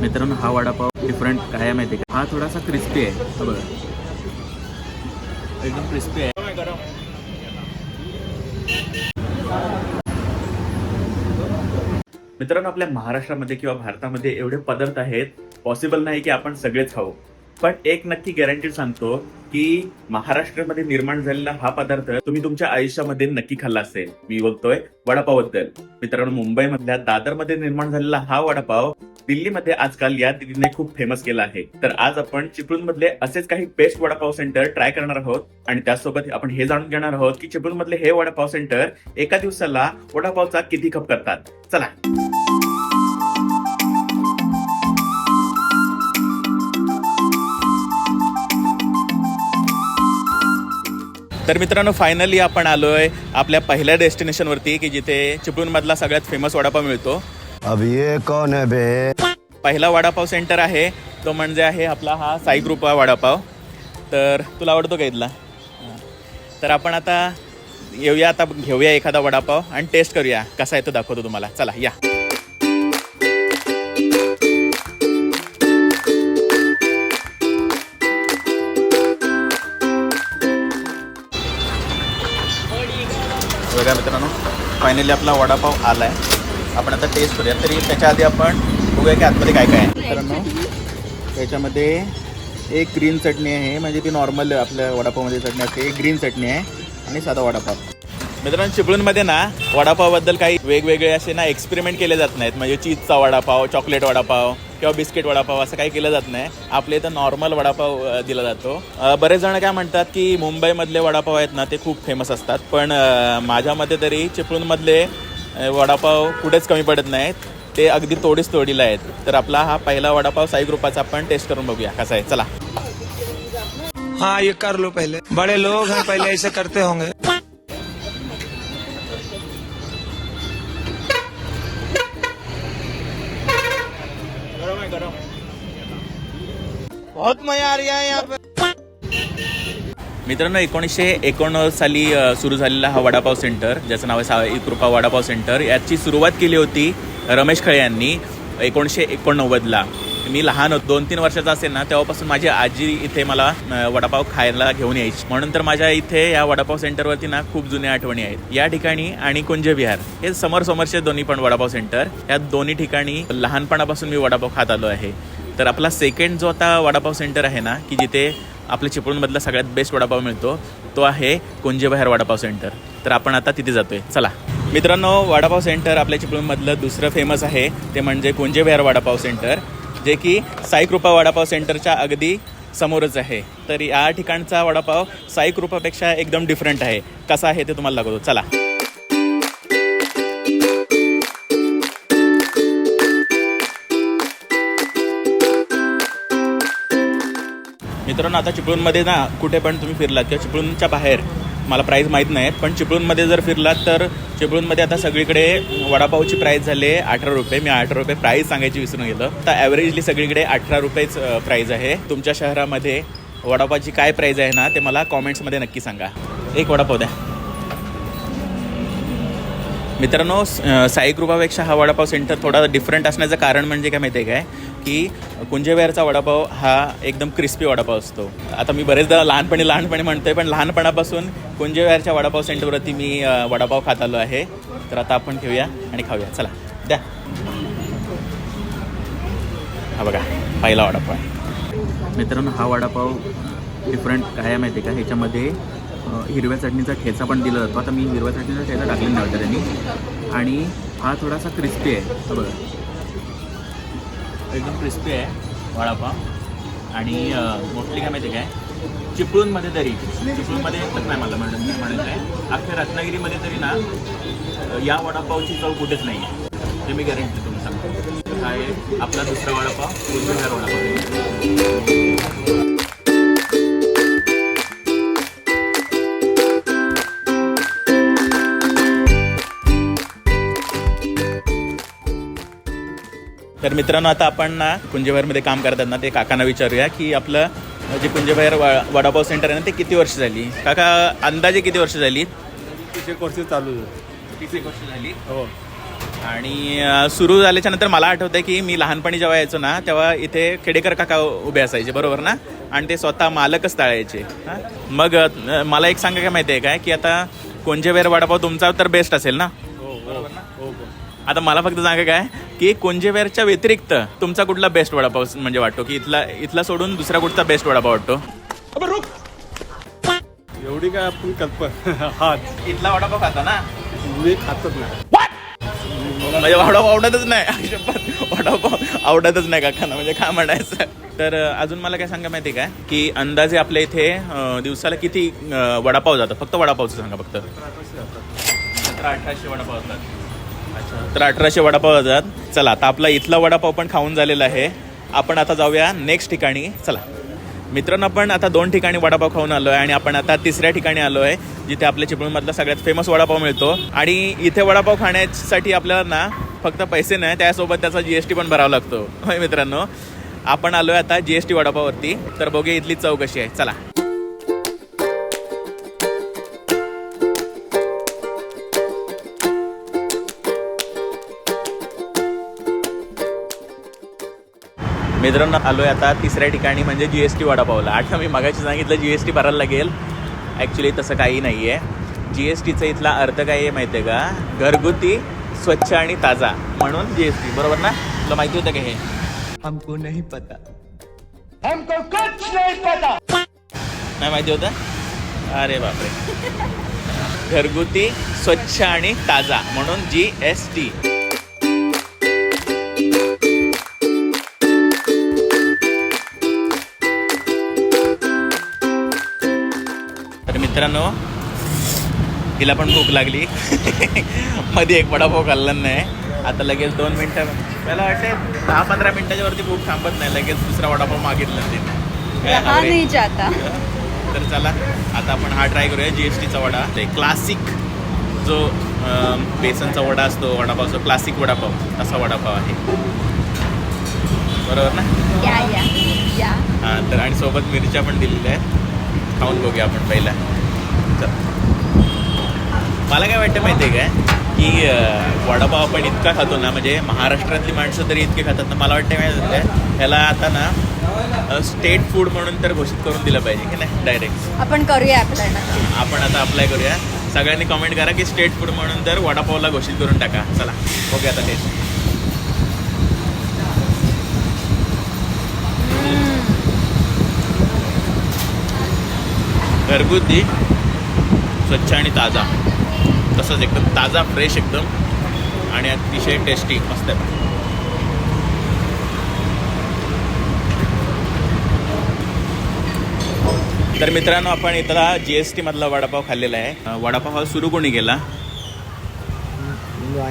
मित्रांनो हा वडापाव डिफरंट काय माहिती आहे का? हा थोडासा क्रिस्पी आहे. एकदम क्रिस्पी आहे. मित्रांनो आपल्या महाराष्ट्रामध्ये किंवा भारतामध्ये एवढे पदार्थ आहेत पॉसिबल नाही की आपण सगळेच खाऊ. पण एक नक्की गॅरंटी सांगतो की महाराष्ट्रामध्ये निर्माण झालेला हा पदार्थ तुम्ही तुमच्या आयुष्यामध्ये नक्की खाल्ला असेल. मी बोलतोय वडापावबद्दल. मित्रांनो मुंबईमधल्या दादरमध्ये निर्माण झालेला हा वडापाव दिल्लीमध्ये आजकाल या दिदीने खूप फेमस केला आहे. तर आज आपण चिपळूण मधले असेच काही बेस्ट वडापाव सेंटर ट्राय करणार आहोत आणि त्यासोबत आपण हे जाणून घेणार आहोत की चिपळूण मधले हे वडापाव सेंटर एका दिवसाला वडापावचा किती खप करतात. चला. तर मित्रांनो फायनली आपण आलोय आपल्या पहिल्या डेस्टिनेशन वरती की जिथे चिपळूण मधला सगळ्यात फेमस वडापाव मिळतो. अब ये कौन है बे? पहिला वडापाव सेंटर आहे तो म्हणजे आहे आपला हा साई कृपा वडापाव. तर तुला आवडतो का इथला. तर आपण आता येऊया आता घेऊया एखादा वडापाव आणि टेस्ट करूया. कसा आहे तो दाखवतो तुम्हाला. चला या. बघा मित्रांनो फायनली आपला वडापाव आला आहे आपण आता टेस्ट करूया. तरी त्याच्या आधी आपण बघूया की आतमध्ये काय काय आहे. मित्रांनो त्याच्यामध्ये एक ग्रीन चटणी आहे. म्हणजे ती नॉर्मल आपल्या वडापावमध्ये चटणी असते. एक ग्रीन चटणी आहे आणि साधा वडापाव. मित्रांनो चिपळूणमध्ये ना वडापावबद्दल काही वेगवेगळे असे ना एक्सपेरिमेंट केले जात नाहीत. म्हणजे चीजचा वडापाव चॉकलेट वडापाव किंवा बिस्किट वडापाव असं काही केलं जात नाही. आपल्या इथं नॉर्मल वडापाव दिला जातो. बरेच जण काय म्हणतात की मुंबईमधले वडापाव आहेत ना ते खूप फेमस असतात. पण माझ्या मते तरी चिपळूणमधले वडापाव कुठेच कमी पडत नाहीत. ते अगदी तोडीस तोडीला आहेत. तर आपला हा पहिला वडापाव साई ग्रुपाचा आपण टेस्ट करून बघूया. कसा आहे? चला. हाँ ये कर लो पहले. बड़े लोग हैं पहले ऐसे करते होंगे. बहुत मजा आ रहा है यहाँ पे. मित्रांनो एकोणीसशे एकोणनव्वद साली सुरू झालेला हा वडापाव सेंटर ज्याचं नाव आहे साई कृपा वडापाव सेंटर याची सुरुवात केली होती रमेश खळे यांनी एकोणीसशे एकोणनव्वदला. मी लहान होतो दोन तीन वर्षाचा असेल ना तेव्हापासून माझी आजी इथे मला वडापाव खायला घेऊन यायची. म्हणून तर माझ्या इथे या वडापाव सेंटरवरती ना खूप जुन्या आठवणी आहेत. या ठिकाणी आणि कुंजविहार हे समोर समोरचे दोन्ही पण वडापाव सेंटर. या दोन्ही ठिकाणी लहानपणापासून मी वडापाव खात आलो आहे. तर आपला सेकंड जो आता वडापाव सेंटर आहे ना की जिथे आपल्या चिपळूणमधला सगळ्यात बेस्ट वडापाव मिळतो तो आहे कुंजेबहार वडापाव सेंटर तर आपण आता तिथे जातोय. चला. मित्रांनो वडापाव सेंटर आपल्या चिपळूणमधलं दुसरं फेमस आहे ते म्हणजे कुंजेबहार वडापाव सेंटर जे की साईकृपा वडापाव सेंटरच्या अगदी समोरच आहे. तर या ठिकाणचा वडापाव साईकृपापेक्षा एकदम डिफरंट आहे. कसा आहे ते तुम्हाला लागतो चला. मित्रांनो आता चिपळूणमध्ये ना कुठे पण तुम्ही फिरलात किंवा चिपळूणच्या बाहेर मला प्राईज माहीत नाही पण चिपळूणमध्ये जर फिरलात तर चिपळूणमध्ये आता सगळीकडे वडापावची प्राईज झाली आहे अठरा रुपये. मी अठरा रुपये प्राईज सांगायची विसरून गेलो. तर ॲव्हरेजली सगळीकडे अठरा रुपयेच प्राईज आहे. तुमच्या शहरामध्ये वडापावची काय प्राईज आहे ना ते मला कॉमेंट्समध्ये नक्की सांगा. एक वडापाव द्या. मित्रांनो साईकृपापेक्षा हा वडापाव सेंटर थोडा डिफरंट असण्याचं कारण म्हणजे काय माहिती आहे काय? की कुंजेवेरचा वडापाव हा एकदम क्रिस्पी वडापाव असतो. आता मी बरेचदा लहानपणी लहानपणी म्हणतोय पण लहानपणापासून कुंजेवेरच्या वडापाव सेंटरवरती मी वडापाव खात आलो आहे. तर आता आपण घेऊया आणि खाऊया. चला द्या. हा बघा पहिला वडापाव आहे. मित्रांनो हा वडापाव डिफरंट काय आहे माहिती आहे का? ह्याच्यामध्ये हिरव्या चटणीचा ठेचा पण दिला जातो. आता मी हिरव्या चटणीचा ठेचा टाकलेला नव्हता त्यांनी आणि हा थोडासा क्रिस्पी आहे. बघा. एकदम क्रिस्पी आहे वडापाव. आणि मोस्टली काय माहिती आहे काय? चिपळूणमध्ये तरी चिपळूणमध्ये येतच नाही मला म्हणून म्हणायचं म्हणत आहे. अख्ख्या रत्नागिरीमध्ये तरी ना या वडापावची चव कुठेच नाही आहे ते मी गॅरंटी तुम्ही सांगतो. काय आपला दुसरा वडापाव कुंजबिहार वडापाव. तर मित्रांनो आता आपण ना कुंजबाहेरमध्ये काम करतात ना ते काकांना विचारूया की आपलं जे कुंजबाहेर व- वडापाव सेंटर आहे ना ते किती वर्ष झाली? काका अंदाजे किती वर्ष झाली? एक वर्ष चालू आहे. वर्ष झाली? हो. आणि सुरू झाल्याच्यानंतर मला आठवतं की मी लहानपणी जेव्हा यायचो ना तेव्हा इथे खेडेकर काका उभे असायचे बरोबर ना? आणि ते स्वतः मालकच टाळायचे हां? मग मला एक सांगा काय माहिती आहे काय की आता कोंजेवेर वडापाव तुमचा तर बेस्ट असेल ना? बरोबर ना? आता मला फक्त सांगा काय की कोंजेवेरच्या व्यतिरिक्त तुमचा कुठला बेस्ट वडापाव म्हणजे वाटतो? की इथला इथला सोडून दुसरा कुठचा बेस्ट वडापाव वाटतो? एवढी काय आपण कल्पना हा. इथला वडापाव खाता ना? मी खातच नाही. म्हणजे वडापाव आवडतच नाही. वडापाव आवडतच नाही काकांना म्हणजे काय म्हणायचं. तर अजून मला काय सांगा माहिती आहे का? की अंदाजे आपल्या इथे दिवसाला किती वडापाव जातात? फक्त वडापावचं सांगा फक्त. सतरा अठराशे वडापाव जातात. तर अठराशे वडापाव जातात चला आता आपला इथला वडापाव पण खाऊन झालेला आहे. आपण आता जाऊया नेक्स्ट ठिकाणी. चला. मित्रांनो आपण आता दोन ठिकाणी वडापाव खाऊन आलो आहे आणि आपण आता तिसऱ्या ठिकाणी आलो आहे जिथे आपल्या चिपळूणमधला सगळ्यात फेमस वडापाव मिळतो. आणि इथे वडापाव खाण्यासाठी आपल्याला ना फक्त पैसे नाही त्यासोबत त्याचा जी एस टी पण भरावा लागतो. होय मित्रांनो? आपण आलो आहे आता जी एस टी वडापाववरती. तर बघूया इथली चव कशी आहे. चला. मित्रांनो आलोय आता तिसऱ्या ठिकाणी म्हणजे जी एस टी वडापावला. आता मी मगाशी सांगितलं जी एस टी भरायला लागेल. ॲक्च्युली तसं काही नाही आहे जी एस टीचा इथला अर्थ काय आहे माहिती आहे का? घरगुती स्वच्छ आणि ताजा. म्हणून जी एस टी बरोबर ना? तुला माहिती होतं का हे? हमको नहीं पता। नाही माहिती होतं? अरे बापरे. घरगुती स्वच्छ आणि ताजा. म्हणून जी एस टी तर मित्रांनो हिला पण भूक लागली. मध्ये एक वडापाव खाल्ला नाही. आता लगेच दोन मिनटं मला वाटते दहा पंधरा मिनिटाच्या वरती भूक थांबत नाही. लगेच दुसरा वडापाव मागितला तिने. रहा नहीं जाता. तर चला आता आपण हा ट्राय करूया जी एस टीचा वडा. ते क्लासिक जो बेसनचा वडा असतो वडापावचा क्लासिक वडापाव तसा वडापाव आहे. बरोबर ना? हां तर आणि सोबत मिरच्या पण दिलेल्या आहेत. खाऊन बघूया आपण पहिला. मला काय वाटतं माहिती आहे काय की वडापाव आपण इतका खातो ना म्हणजे महाराष्ट्रातली माणसं तरी इतके खातात ना मला वाटतं माहिती आहे ह्याला आता ना स्टेट फूड म्हणून तर घोषित करून दिलं पाहिजे की नाही डायरेक्ट. आपण करूया आपल्याला. आपण आता अप्लाय करूया. सगळ्यांनी कमेंट करा की स्टेट फूड म्हणून तर वडापावला घोषित करून टाका. चला बघूया आता टेस्ट घरगुती स्वच्छ आणि ताजा. तसंच एकदम ताजा फ्रेश एकदम. आणि अतिशय टेस्टी मस्त आहे. तर मित्रांनो आपण इथला जी एस टी मधला वडापाव खाल्लेला आहे. वडापाव हा सुरू कोणी केला?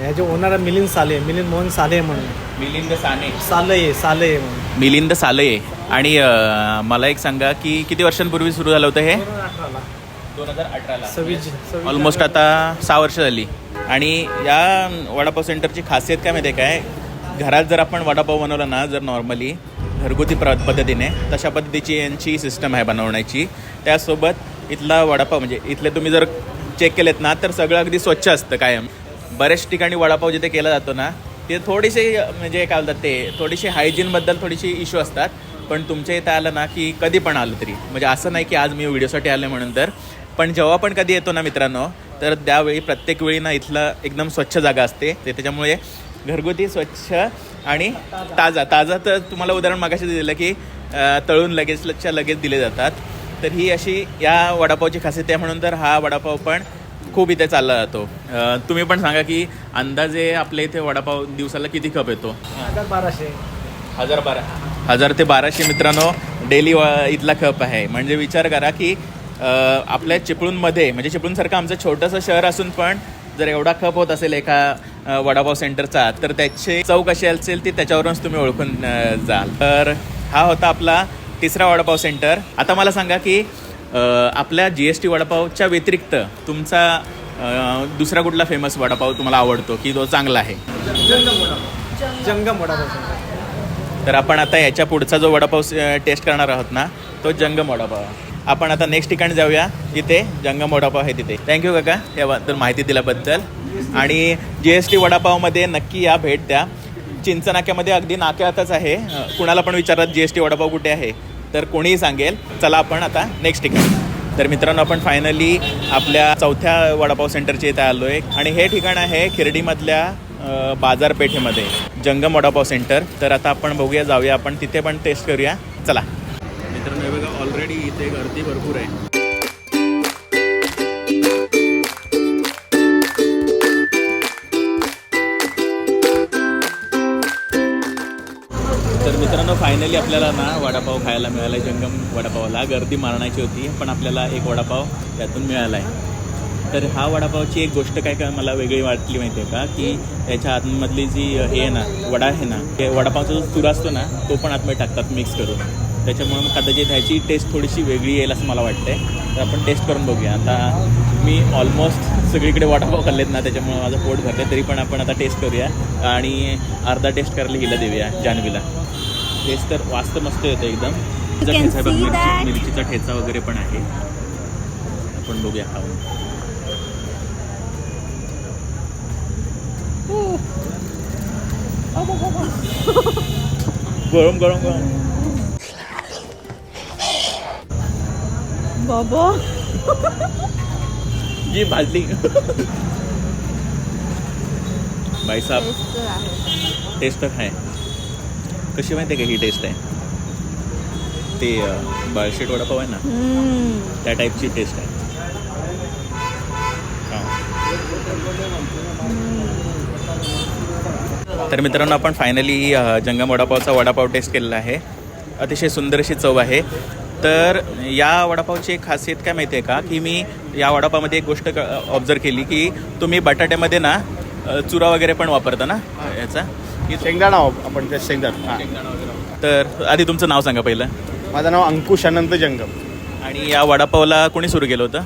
याचे ओनर मिलिंद साले मिलिंद मोहन साले म्हणून. मिलिंद साने. सालये साले म्हणून. मिलिंद सालये. आणि अं, मला एक सांगा की किती वर्षांपूर्वी सुरू झालं होतं हे? अठराला दोन हजार अठराला. सव्वीस सव्वीस ऑलमोस्ट आता सहा वर्ष झाली. आणि या वडापाव सेंटरची खासियत काय माहिती आहे काय? घरात जर आपण वडापाव बनवला ना जर नॉर्मली घरगुती प्र पद्धतीने तशा पद्धतीची यांची सिस्टम आहे बनवण्याची. त्यासोबत इथला वडापाव म्हणजे इथले तुम्ही जर चेक केलेत ना तर सगळं अगदी स्वच्छ असतं कायम. बऱ्याच ठिकाणी वडापाव जिथे केला जातो ना ते थोडेसे म्हणजे काय बोलतात ते थोडीशी हायजीनबद्दल थोडीशी इश्यू असतात. पण तुमच्या इथं आलं ना की कधी पण आलं तरी. म्हणजे असं नाही की आज मी व्हिडिओसाठी आले म्हणून तर. पण जेव्हा पण कधी येतो ना मित्रांनो तर त्यावेळी प्रत्येक वेळी ना इथलं एकदम स्वच्छ जागा असते. ते त्याच्यामुळे घरगुती स्वच्छ आणि ताजा. ताजा तर तुम्हाला उदाहरण मागाशी दिलं की तळून लगेच लच्छा लगेच दिले जातात. तर ही अशी या वडापावची खासियत आहे म्हणून तर हा वडापाव पण खूप इथे चालला जातो. तुम्ही पण सांगा की अंदाजे आपल्या इथे वडापाव दिवसाला किती कप येतो? हजार बाराशे. हजार बारा. हजार ते बाराशे मित्रांनो डेली इथला कप आहे. म्हणजे विचार करा की आपल्या चिपळूणमध्ये म्हणजे चिपळूणसारखं आमचं छोटंसं शहर असून पण जर एवढा खप होत असेल एका वडापाव सेंटरचा तर त्याची चव कशी असेल ती त्याच्यावरूनच तुम्ही ओळखून जाल. तर हा होता आपला तिसरा वडापाव सेंटर. आता मला सांगा की आपल्या जी एस टी वडापावच्या व्यतिरिक्त तुमचा दुसरा कुठला फेमस वडापाव तुम्हाला आवडतो की तो चांगला आहे? जंगम वडापाव. सेंटर. तर आपण आता याच्या पुढचा जो वडापाव टेस्ट करणार आहोत ना तो जंगम वडापाव. आपण आता नेक्स्ट ठिकाणी जाऊया इथे जंगम वडापाव आहे तिथे. थँक्यू काका याबद्दल माहिती दिल्याबद्दल. आणि जी एस टी वडापावमध्ये नक्की या भेट द्या. चिंचनाक्यामध्ये अगदी नाक्यातच आहे. कुणाला पण विचारात जी एस टी वडापाव कुठे आहे तर कोणीही सांगेल. चला आपण आता नेक्स्ट ठिकाणी. तर मित्रांनो आपण फायनली आपल्या चौथ्या वडापाव सेंटरच्या इथे आलो आहे आणि हे ठिकाण आहे खिरडीमधल्या बाजारपेठेमध्ये. जंगम वडापाव सेंटर. तर आता आपण बघूया जाऊया आपण. तिथे पण टेस्ट करूया. चला. मित्रांनो बघा ऑलरेडी इथे गर्दी भरपूर आहे. तर मित्रांनो फायनली आपल्याला ना वडापाव खायला मिळाला आहे जंगम वडापावला. गर्दी मारण्याची होती पण आपल्याला एक वडापाव त्यातून मिळाला आहे तर हा वडापावची एक गोष्ट काय काय मला वेगळी वाटली माहिती आहे का? की त्याच्या आतमधली जी हे आहे ना वडा आहे ना ते वडापावचा जो चुरा असतो ना तो पण आतमध्ये टाकतात मिक्स करून. त्याच्यामुळे मग कदाचित ह्याची टेस्ट थोडीशी वेगळी येईल असं मला वाटतंय. तर आपण टेस्ट करून बघूया. आता मी ऑलमोस्ट सगळीकडे वडापाव खाल्लेत ना त्याच्यामुळे माझं पोट भरलं तरी पण आपण आता टेस्ट करूया. आणि अर्धा टेस्ट करायला हिला देऊया जान्हवीला टेस्ट तर वास्त मस्त येतं एकदम. ठेचा. मिरचीचा ठेचा वगैरे पण आहे. आपण बघूया खाऊन. गरम गरम गरम बाबा जी भाजली भाई साहब टेस्ट तर आहे टेस्ट तर आहे कशी माहिती आहे का ही टेस्ट आहे ते बाळशेट वडापाव आहे ना. त्या टाईपची टेस्ट आहे तर मित्रांनो आपण फायनली जंगम वडापावचा वडापाव टेस्ट केलेला आहे. अतिशय सुंदर अशी चव आहे. तर या वडापावची एक खासियत काय माहिती आहे का? की मी या वडापावमध्ये एक गोष्ट ऑब्झर्व केली की तुम्ही बटाट्यामध्ये ना चुरा वगैरे पण वापरता ना? याचा? की शेंगदाणा आपण त्या शेंगदाणा. तर आधी तुमचं नाव सांगा पहिलं. माझं नाव अंकुश अनंत जंगम. आणि या वडापावला कोणी सुरू केलं होतं?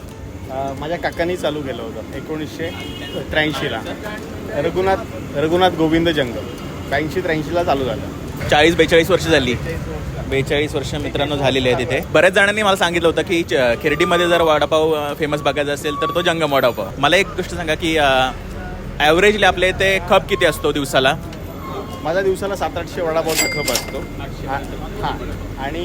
माझ्या काकांनी चालू केलं होतं एकोणीसशे त्र्याऐंशीला. रघुनाथ रघुनाथ गोविंद जंगम. ब्याऐंशी त्र्याऐंशीला चालू झालं. चाळीस बेचाळीस वर्ष झाली. बेचाळीस वर्ष मित्रांनो झालेले आहे तिथे बऱ्याच जणांनी मला सांगितलं होतं की खिर्डीमध्ये खिरडीमध्ये जर वडापाव फेमस बघायचा असेल तर तो जंगम वडापाव. मला एक गोष्ट सांगा की ॲव्हरेजली आपल्या इथे खप किती असतो दिवसाला? माझा दिवसाला सात आठशे वडापावचा खप असतो. हां आणि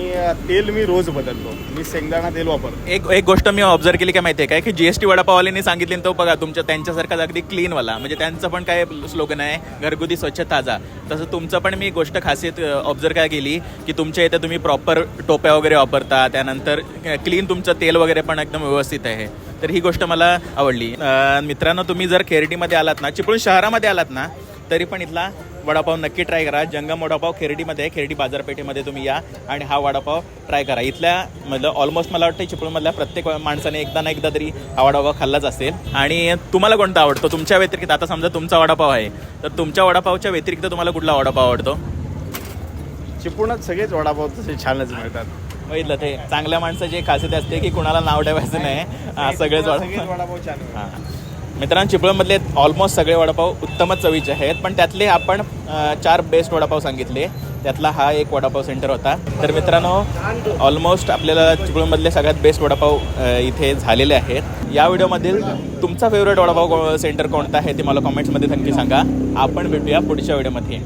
तेल मी रोज बदलतो. मी शेंगदाणा तेल वापरतो. एक एक गोष्ट मी ऑब्झर्व केली काय माहिती आहे काय की जीएसटी वडापाववाल्यांनी सांगितली तो बघा तुमच्या त्यांच्यासारखाच अगदी क्लीनवाला म्हणजे त्यांचं पण काय स्लोगन आहे घरगुती स्वच्छ ताजा. तसं तुमचं पण मी गोष्ट खासियत ऑब्झर्व काय केली? की तुमच्या इथे तुम्ही प्रॉपर टोप्या वगैरे वापरता त्यानंतर क्लीन तुमचं तेल वगैरे पण एकदम व्यवस्थित आहे. तर ही गोष्ट मला आवडली. मित्रांनो तुम्ही जर खेरडीमध्ये आलात ना चिपळूण शहरामध्ये आलात ना तरी पण इथला वडापाव नक्की ट्राय करा. जंगम वडापाव खेरडीमध्ये आहे. खेरडी बाजारपेठेमध्ये तुम्ही या आणि हा वडापाव ट्राय करा. इथल्या मतलब ऑलमोस्ट मला वाटतं चिपळूणमधल्या प्रत्येक माणसाने एकदा ना एकदा तरी हा वडापाव खाल्लाच असेल. आणि तुम्हाला कोणता आवडतो? तुमच्या व्यतिरिक्त आता समजा तुमचा वडापाव आहे तर तुमच्या वडापावच्या व्यतिरिक्त तुम्हाला कुठला वडापाव आवडतो? चिपळूणात सगळेच वडापाव तसे छानच मिळतात. बघितलं ते. चांगल्या माणसाची खासियत असते की कुणाला नाव ठेवायचं नाही. सगळेच वडापाव छान. हां. मित्रांनो चिपळूणमधले ऑलमोस्ट सगळे वडापाव उत्तमच चवीचे आहेत पण त्यातले आपण चार बेस्ट वडापाव सांगितले. त्यातला हा एक वडापाव सेंटर होता. तर मित्रांनो ऑलमोस्ट आपल्याला चिपळूणमधले सगळ्यात बेस्ट वडापाव इथे झालेले आहेत. या व्हिडिओमधील तुमचा फेवरेट वडापाव सेंटर कोणता आहे ते मला कॉमेंट्समध्ये नक्की सांगा. आपण भेटूया पुढच्या व्हिडिओमध्ये.